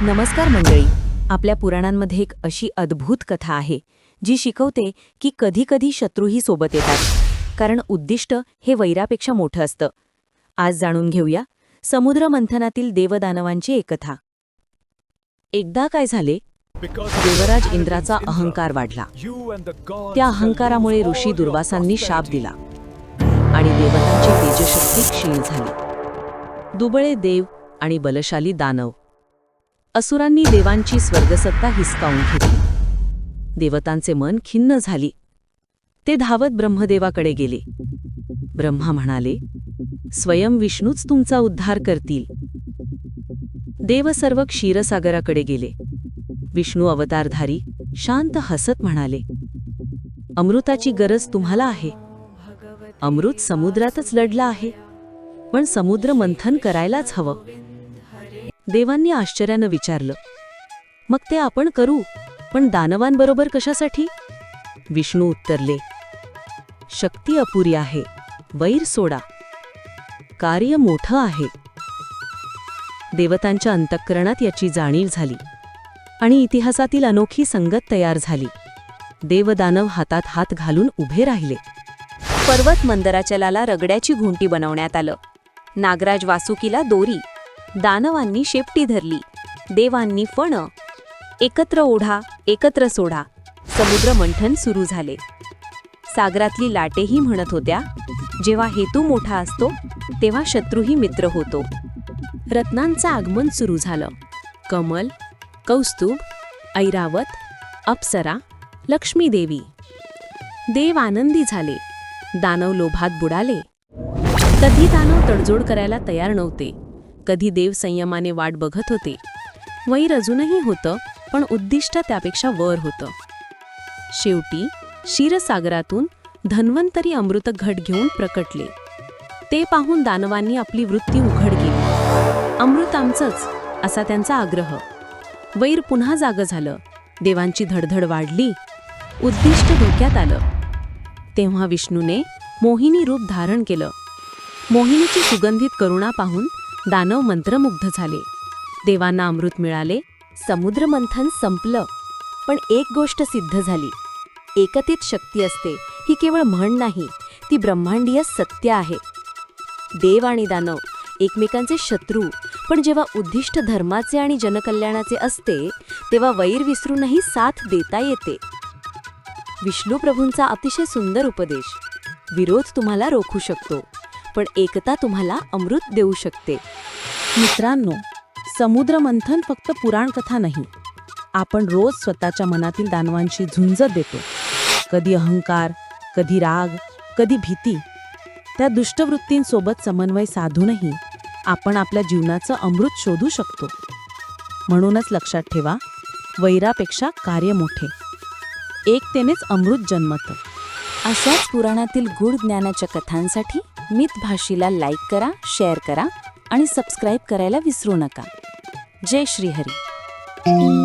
नमस्कार मंडळी. आपल्या पुराणांमध्ये एक अशी अद्भुत कथा आहे जी शिकवते की कधीकधी शत्रूही सोबत येतात कारण उद्दिष्ट हे वैरापेक्षा मोठं असतं. आज जाणून घेऊया समुद्र मंथनातील देवदानवांची एक कथा. एकदा काय झाले? देवराज इंद्राचा अहंकार वाढला. त्या अहंकारामुळे ऋषी दुर्वासांनी शाप दिला. आणि देवतांची तेजशक्ती क्षीण झाली. दुबळे देव आणि बलशाली दानव असुरांनी देवांची स्वर्गसत्ता हिसकावून घेतली. देवतांचे मन खिन्न झाली. ते धावत ब्रह्मदेवाकडे गेले. ब्रह्मा म्हणाले स्वयं विष्णूच तुमचा उद्धार करतील. देव सर्व क्षीरसागराकडे गेले. विष्णू अवतारधारी शांत हसत म्हणाले अमृताची गरज तुम्हाला आहे. अमृत समुद्रातच लढला आहे. पण समुद्र मंथन करायलाच हवं. देवांनी आश्चर्यानं विचारलं. मग ते आपण करू पण दानवांबरोबर कशासाठी? विष्णू उत्तरले शक्ती अपुरी आहे वैर सोडा. कार्य मोठं आहे. देवतांच्या अंतःकरणात याची जाणीव झाली आणि इतिहासातील अनोखी संगत तयार झाली. देवदानव हातात हात घालून उभे राहिले. पर्वत मंदराचलाला रगड्याची घुंटी बनवण्यात आलं. नागराज वासुकीला दोरी दानवांनी शेपटी धरली. देवांनी फण एकत्र ओढा एकत्र सोडा समुद्र मंथन सुरू झाले. सागरातली लाटेही म्हणत होत्या जेव्हा हेतू मोठा असतो तेव्हा शत्रूही मित्र होतो. रत्नांचं आगमन सुरू झालं. कमल कौस्तुभ ऐरावत अप्सरा लक्ष्मीदेवी. देव आनंदी झाले. दानव लोभात बुडाले. कधी दानव तडजोड करायला तयार नव्हते. कधी देव संयमाने वाट बघत होते. वैर अजूनही होतं पण उद्दिष्ट त्यापेक्षा वर होतं. शेवटी क्षीरसागरातून धन्वंतरी अमृत घट घेऊन प्रकटले. ते पाहून दानवांनी आपली वृत्ती उघड केली. अमृत आमचंच असा त्यांचा आग्रह. वैर पुन्हा जागं झालं. देवांची धडधड वाढली. उद्दिष्ट धोक्यात आलं. तेव्हा विष्णूने मोहिनी रूप धारण केलं. मोहिनीची सुगंधित करुणा पाहून दानव मंत्रमुग्ध झाले. देवांना अमृत मिळाले समुद्र मंथन संपलं. पण एक गोष्ट सिद्ध झाली. एकतीत शक्ती असते ही केवळ म्हण नाही ती ब्रह्मांडीय सत्य आहे. देव आणि दानव एकमेकांचे शत्रू पण जेव्हा उद्दिष्ट धर्माचे आणि जनकल्याणाचे असते तेव्हा वैर विसरूनही साथ देता येते. विष्णूप्रभूंचा अतिशय सुंदर उपदेश विरोध तुम्हाला रोखू शकतो पण एकता तुम्हाला अमृत देऊ शकते. मित्रांनो समुद्र मंथन फक्त पुराण कथा नाही. आपण रोज स्वतःच्या मनातील दानवांशी झुंज देतो. कधी अहंकार कधी राग कधी भीती. त्या दुष्टवृत्तींसोबत समन्वय साधूनही आपण आपल्या जीवनाचं अमृत शोधू शकतो. म्हणूनच लक्षात ठेवा वैरापेक्षा कार्य मोठे. एकतेनेच अमृत जन्मतं. अशाच पुराणातील गूढ ज्ञानाच्या कथांसाठी मितभाषीला लाईक करा शेअर करा. आणि सबस्क्राईब करायला विसरू नका. जय श्रीहरी.